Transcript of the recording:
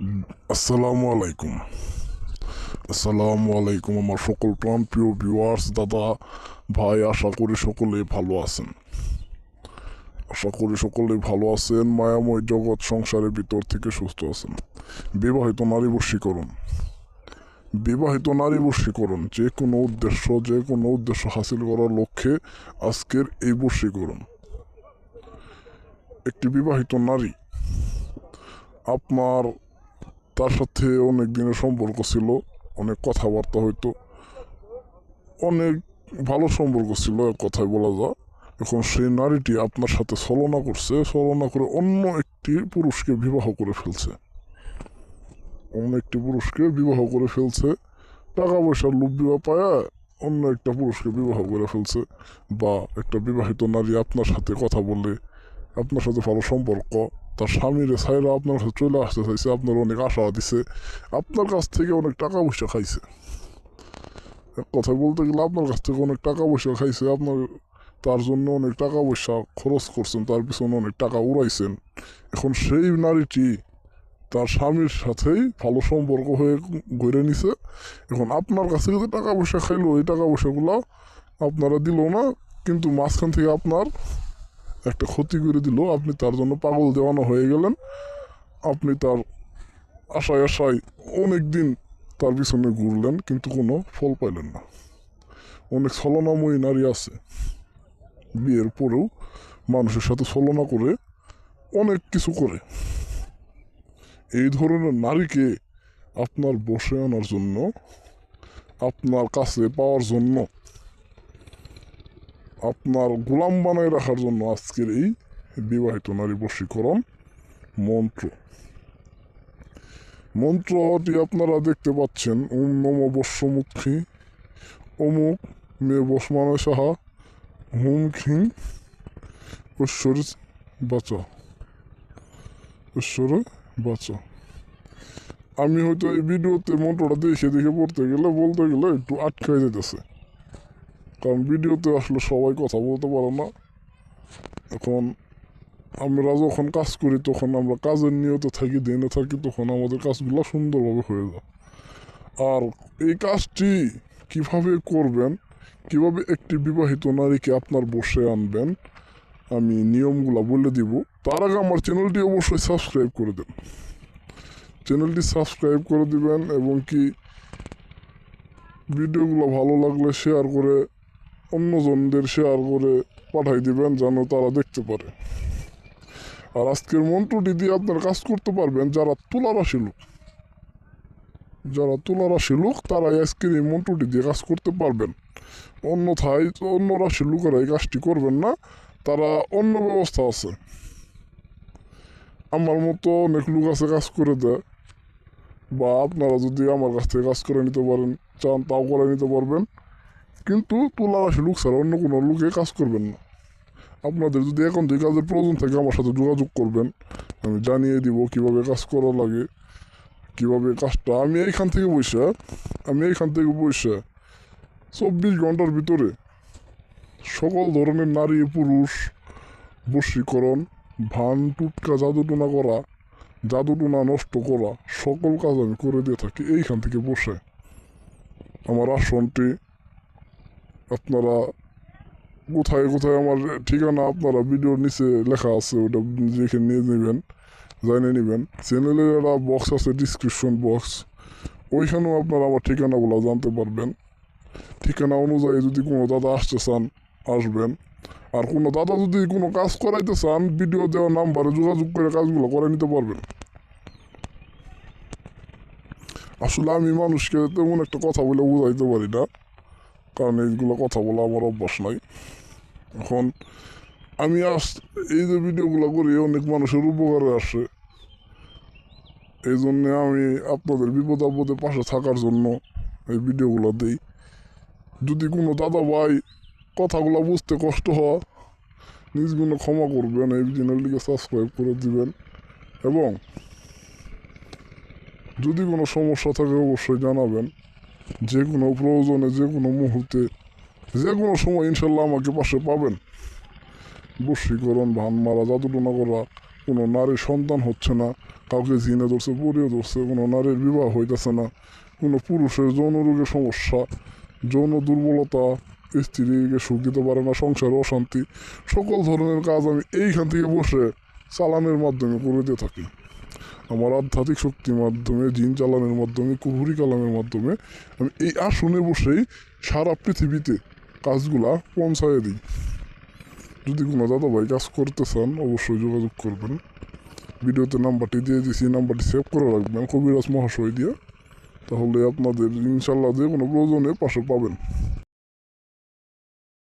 আসসালামু আলাইকুম। আসসালামু আলাইকুম আমার সকল প্রাণ প্রিয় ভিউয়ার্স দাদা, ভাই, আশা করি সকলে ভালো আছেন। আশা করি সকলে ভালো আছেন, মায়াময় জগৎ সংসারের ভিতর থেকে সুস্থ আছেন। বিবাহিত নারী বশীকরণ বিবাহিত নারী বশীকরণ যে কোনো উদ্দেশ্য, যে কোনো উদ্দেশ্য হাসিল করার লক্ষ্যে আজকের এই বশীকরণ একটি বিবাহিত নারী, আপনার তার সাথে অনেক দিনের সম্পর্ক ছিল, অনেক কথাবার্তা হইতো। অনেক ভালো সম্পর্ক ছিল, এক কথায় বলা যায়। এখন সেই নারীটি আপনার সাথে ছলনা করছে, ছলনা করে অন্য একটি পুরুষকে বিবাহ করে ফেলছে। অন্য একটি পুরুষকে বিবাহ করে ফেলছে টাকা পয়সার লোভ বিবাহ পায়া, অন্য একটা পুরুষকে বিবাহ করে ফেলছে, বা একটা বিবাহিত নারী আপনার সাথে কথা বলে আপনার সাথে ভালো সম্পর্ক, তার স্বামীর ছাইরা আপনার কাছে চলে আসতে চাইছে, আপনার অনেক আশা দিছে, আপনার কাছ থেকে অনেক টাকা পয়সা খাইছে। এক কথায় বলতে গেলে আপনার কাছ থেকে অনেক টাকা পয়সা খাইছে, আপনার, তার জন্য অনেক টাকা পয়সা খরচ করছেন, তার পিছনে অনেক টাকা উড়াইছেন। এখন সেই নারীটি তার স্বামীর সাথেই ভালো সম্পর্ক হয়ে গড়ে নিছে। এখন আপনার কাছে যদি টাকা পয়সা খাইলো, এই টাকা পয়সাগুলো আপনারা দিল না, কিন্তু মাঝখান থেকে আপনার একটা ক্ষতি করে দিল, আপনি তার জন্য পাগল দেওয়ানো হয়ে গেলেন। আপনি তার আশায় আশায় অনেক দিন তার পিছনে ঘুরলেন, কিন্তু কোনো ফল পাইলেন না। অনেক ছলনাময়ী নারী আছে। বিয়ের পরেও মানুষের সাথে ছলনা করে, অনেক কিছু করে। এই ধরনের নারীকে আপনার বসে আনার জন্য, আপনার কাছে পাওয়ার জন্য আপনার গোলাম বানায় রাখার জন্য আজকের এই বিবাহিত নারী বশীকরণ মন্ত্র। মন্ত্রটি আপনারা দেখতে পাচ্ছেন, ওম নম বর্ষমুখী অমুক মে বসমানা সাহা, হুম খিং ঈশ্বর বাঁচা ঈশ্বর বাঁচা। আমি হয়তো এই ভিডিওতে মন্ত্রটা দেখে দেখে পড়তে গেলে, বলতে গেলে একটু আটকাই যেতেছে। কারণ ভিডিওতে আসলে সবাই কথা বলতে পারে না। এখন আমরা যখন কাজ করি, তখন আমরা কাজের নিয়তে থাকি, দিনে থাকি, তখন আমাদের কাজগুলো সুন্দরভাবে হয়ে যায়। আর এই কাজটি কীভাবে করবেন, কীভাবে একটি বিবাহিত নারীকে আপনার বসে আনবেন, আমি নিয়মগুলো বলে দিব। তার আগে আমার চ্যানেলটি অবশ্যই সাবস্ক্রাইব করে দেন। চ্যানেলটি সাবস্ক্রাইব করে দিবেন এবং কি ভিডিওগুলো ভালো লাগলে শেয়ার করে অন্যজনদের শেয়ার করে পাঠাই দিবেন যেন তারা দেখতে পারে। আর আজকের মন্ত্রটি দিয়ে আপনার কাজ করতে পারবেন যারা তুলা রাশি লোক। যারা তুলা লোক তারা আজকের এই মন্ত্রটি দিয়ে কাজ করতে পারবেন। অন্যথায় অন্য রাশির লোকেরা এই কাজটি করবেন না, তারা অন্য ব্যবস্থা আছে। আমার মতো অনেক লোক আছে কাজ করে দেয়। বা আপনারা যদি আমার কাছ থেকে কাজ করে নিতে পারেন, চান তাও করে নিতে পারবেন। কিন্তু তুলা রাশি লোক ছাড়া অন্য কোনো লোকে কাজ করবেন না। আপনাদের যদি এখন থেকে কাজের প্রয়োজন থাকে, আমার সাথে যোগাযোগ করবেন। আমি জানিয়ে দিব কীভাবে কাজ করা লাগে, কীভাবে কাজটা। আমি এইখান থেকে বসে, আমি এইখান থেকে বসে চব্বিশ ঘণ্টার ভিতরে সকল ধরনের নারী পুরুষ বশীকরণ, ভান, টুটকা জাদুটোনা করা জাদুটোনা নষ্ট করা, সকল কাজ আমি করে দিয়ে থাকি এইখান থেকে বসে। আমার আসনটি আপনারা কোথায় কোথায় আমার ঠিকানা আপনারা ভিডিওর নিচে লেখা আছে, ওটা দেখে নিয়ে নেবেন জানিয়ে নেবেন। চ্যানেলের একটা বক্স আছে ডিসক্রিপশন বক্স ওইখানেও আপনারা আমার ঠিকানাগুলো জানতে পারবেন। ঠিকানা অনুযায়ী যদি কোনো দাদা আসতে চান, আসবেন। আর কোনো দাদা যদি কোনো কাজ করাইতে চান, ভিডিও দেওয়া নাম্বারে যোগাযোগ করে কাজগুলো করে নিতে পারবেন। আসলে আমি মানুষকে তেমন একটা কথা বলে বুঝাইতে পারি না। কারণ এইগুলো কথা বলা আমার অভ্যাস নাই। এখন আমি আস এই যে ভিডিওগুলো করি, অনেক মানুষের উপকারে আসে। এই জন্যে আমি আপনাদের বিপদ আপদে পাশে থাকার জন্য এই ভিডিওগুলো দিই। যদি কোনো দাদা ভাই কথাগুলো বুঝতে কষ্ট হয় নিজগুলো ক্ষমা করবেন, এই চ্যানেলটিকে সাবস্ক্রাইব করে দিবেন। এবং যদি কোনো সমস্যা থাকে, অবশ্যই জানাবেন। যে কোনো প্রয়োজনে যে কোনো মুহূর্তে যে কোনো সময় ইনশাল্লাহ আমাকে পাশে পাবেন বশীকরণ ভান মারা জাদুটনা করা কোনো নারীর সন্তান হচ্ছে না কাউকে জিনে ধরছে পরিয়ে ধরছে কোনো নারীর বিবাহ হইতেছে না কোনো পুরুষের যৌন রোগের সমস্যা যৌন দুর্বলতা স্ত্রীকে সুখ দিতে পারে না সংসারে অশান্তি সকল ধরনের কাজ আমি এইখান থেকে বসে চালানের মাধ্যমে করে দিয়ে থাকি আমার আধ্যাত্মিক শক্তির মাধ্যমে, জিন চালানোর মাধ্যমে, কুহুরি কালামের মাধ্যমে আমি এই আসনে বসেই সারা পৃথিবীতে কাজগুলা পৌঁছায় দিই। যদি কোনো দাদা ভাই কাজ করতে চান, অবশ্যই যোগাযোগ করবেন। ভিডিওতে নাম্বারটি দিয়ে দিয়েছি নাম্বারটি সেভ করে রাখবেন কবিরাজ মহাশয় দিয়ে। তাহলে আপনাদের ইনশাল্লাহ যে কোনো প্রয়োজনে পাশে পাবেন।